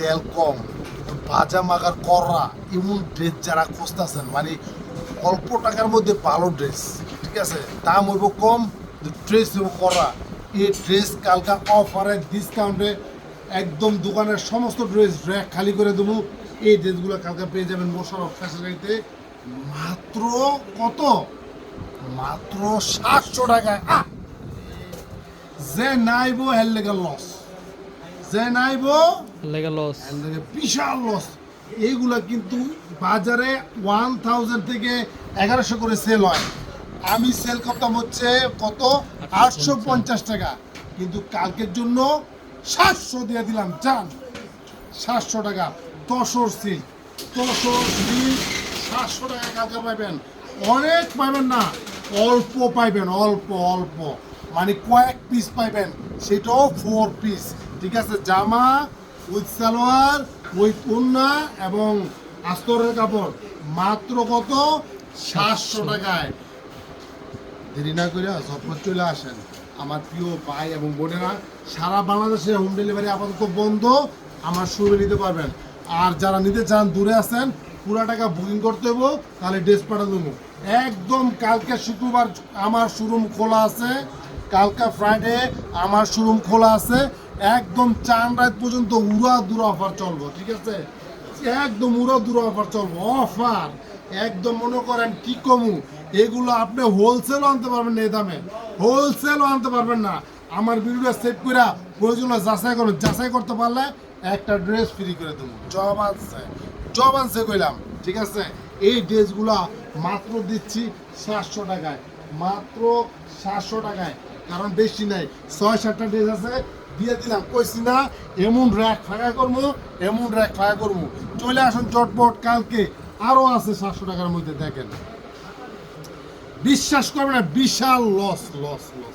তেল কম ভাজা মাগার কররা এমন ড্রেস যারা খুঁজতেছেন মানে অল্প টাকার মধ্যে ভালো ড্রেস ঠিক আছে? দাম হইব কম ড্রেস হইব করা এই ড্রেস কালকা অফারে ডিসকাউন্টে একদম দোকানের সমস্ত ড্রেস র্যাক খালি করে দেবো। এই ড্রেসগুলো কালকে পেয়ে যাবেন মোশারফ ফ্যাশন মাত্র কত? মাত্র সাতশো টাকা! যে নাইবো হের লেগে লস যে নাইবো লেগে লস বিশাল লস এইগুলা কিন্তু বাজারে ওয়ান থাউজেন্ড থেকে এগারোশো করে সেল হয়। আমি সেল করতাম হচ্ছে কত? আটশো পঞ্চাশ টাকা। কিন্তু কালকের জন্য সাতশো দিয়ে দিলাম জান। সাতশো টাকা। তসর সিল্ক তসর সিল্ক সাতশো টাকা কালকে পাইবেন। অনেক পাইবেন না অল্প পাইবেন অল্প অল্প। মানে কয়েক পিস পাইবেন। সেটাও ফোর পিস ঠিক আছে? জামা উইথ সালোয়ার উইথ উন্না এবং আস্তরের কাপড়। মাত্র কত? সাতশো টাকায়। দেরি না করে ঝটপট চলে আসেন। আমার প্রিয় ভাই এবং বোনেরা সারা বাংলাদেশে হোম ডেলিভারি আপাতত বন্ধ। আমার শুরু নিতে পারবেন। আর যারা নিতে চান দূরে আছেন পুরা টাকা বুকিং করতে হব তাহলে ড্রেস পাঠা দেবো একদম কালকে শুক্রবার আমার শোরুম খোলা আছে। কালকে ফ্রাইডে আমার শোরুম খোলা আছে। একদম চান রাত পর্যন্ত উড়া দুরা অফার চলবো, ঠিক আছে? একদম উড়া দুরা অফার চলবো, অফার। একদম মনে করেন কি কমু, এগুলো আপনি হোলসেলও আনতে পারবেন না এই দামে। হোলসেলও আনতে পারবেন না। আমার ভিডিওটা সেভ করে প্রয়োজন যাচাই করুন। যাচাই করতে পারলে একটা ড্রেস ফ্রি করে দেবো। জব আনছে জব আনছে কইলাম, ঠিক আছে? এই ড্রেসগুলো মাত্র দিচ্ছি সাতশো টাকায়। মাত্র সাতশো টাকায়, কারণ বেশি নাই। ছয় সাতটা ড্রেস আছে দিয়ে দিলাম। কইছি, না, এমন র্যাক ফাঁকা করব, এমন র্যাক ফাঁকা করব। চলে আসুন চটপট কালকে। আরও আছে সাতশো টাকার মধ্যে, দেখেন। বিশ্বাস করবে না, বিশাল loss loss loss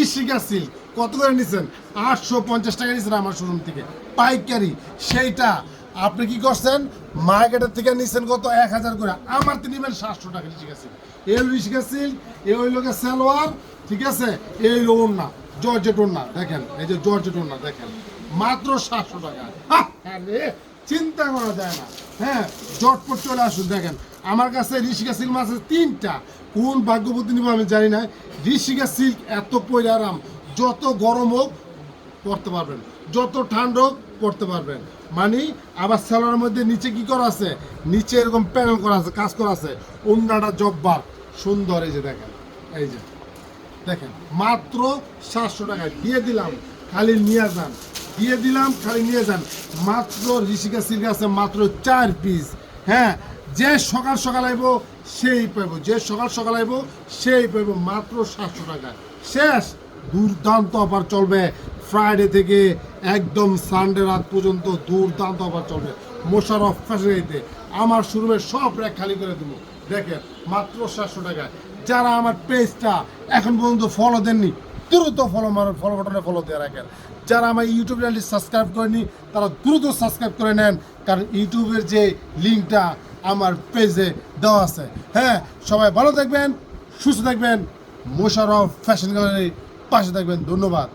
Rishika silk কত করে নিছেন? আটশো পঞ্চাশ টাকা নিছেন আমার শোরুম থেকে। পাইকারি, সেইটা। আপনি কি করছেন? মার্কেটের থেকে নিছেন কত? এক হাজার করে। আমার তো নিবেন সাতশো টাকা ঋষিকা সিল্ক এই হলো ঋষিকা সিল্ক এই গিয়ে সালোয়ার, ঠিক আছে? এই হইল ওড়না। জর্জেট ওড়না দেখেন এই যে জর্জেট ওড়না দেখেন মাত্র সাতশো টাকা। আরে, চিন্তা করা যায় না। হ্যাঁ জটপট চলে আসুন দেখেন আমার কাছে ঋষিকা সিল্ক মাছ আছে তিনটা। কোন ভাগ্যবতী নিব আমি জানি না। ঋষিকা সিল্ক এত পরে যত গরম হোক পড়তে পারবেন। যত ঠান্ডা হোক পড়তে পারবেন। মানে আবার সেলার মধ্যে নিচে কি করা আছে? নিচে এরকম প্যানেল করা আছে কাজ করা আছে। অন্যটা জব্বার সুন্দর এই যে দেখেন এই যে। দেখেন, মাত্র সাতশো টাকায়। দিয়ে দিলাম, খালি নিয়ে যান। দিয়ে দিলাম, খালি নিয়ে যান। মাত্র ঋষিকা সিল্ক আছে মাত্র চার পিস হ্যাঁ যে সকাল সকাল আইব, সেই পাইব। যে সকাল সকাল আইব, সেই পাইব মাত্র সাতশো টাকা শেষ! দুর্দান্ত অফার চলবে। ফ্রাইডে থেকে একদম সানডে রাত পর্যন্ত দুর্দান্ত অফার চলবে। মোশারফ ফ্যাশনারিতে আমার শুরুমে সব র্যাক খালি করে দেবো। দেখেন, মাত্র সাতশো টাকায়। যারা আমার পেজটা এখন পর্যন্ত ফলো দেননি, দ্রুত ফলো মারেন ফলো বাটনে ফলো দিয়ে রাখেন। যারা আমার ইউটিউব চ্যানেলটি সাবস্ক্রাইব করেনি তারা দ্রুত সাবস্ক্রাইব করে নেন, কারণ ইউটিউবের যে লিঙ্কটা আমার পেজে দেওয়া আছে। হ্যাঁ সবাই ভালো থাকবেন, সুস্থ থাকবেন মোশারফ ফ্যাশন গ্যালারি পাশে থাকবেন। ধন্যবাদ।